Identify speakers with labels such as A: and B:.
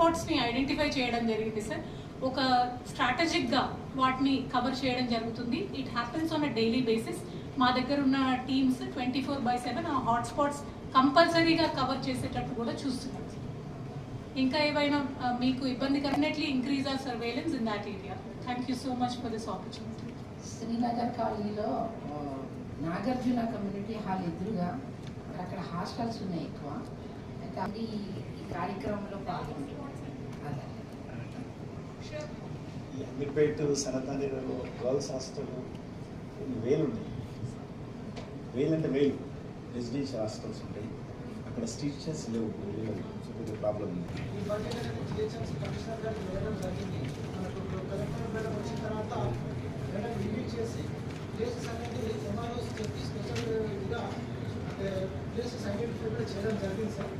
A: హాట్స్పాట్స్ని identify చేయడం జరిగింది sir ఒక స్ట్రాటజిక్గా వాటిని కవర్ చేయడం జరుగుతుంది. It happens on a daily basis మా దగ్గర ఉన్న teams twenty four by seven ఆ హాట్స్పాట్స్ కంపల్సరీగా కవర్ చేసేటట్టు కూడా చూస్తున్నాం ఇంకా ఏవైనా మీకు ఇబ్బంది correctly increase or surveillance in that area thank you so much for this opportunity
B: Srinagar కాలనీలో నాగార్జున కమ్యూనిటీ హాల్ ఎదురుగా అక్కడ హాస్టల్స్ ఉన్నాయి ఎక్కువ. అయితే ఈ కార్యక్రమంలో పాల్గొంటున్నారు అదే
C: ఈ అమీర్పేట్ సనతానీలలో గర్ల్స్ హాస్టల్ కొన్ని వేలు ఉన్నాయి వేలు. అంటే వేలు రెసిడెన్షియల్ హాస్టల్స్ ఉంటాయి. అక్కడ టీచర్స్ లేవు. వేలు సో పెద్ద ప్రాబ్లం ఉంది.
D: చేసి ప్లేసెస్ ఐడెంటిఫై కూడా చేయడం జరిగింది సార్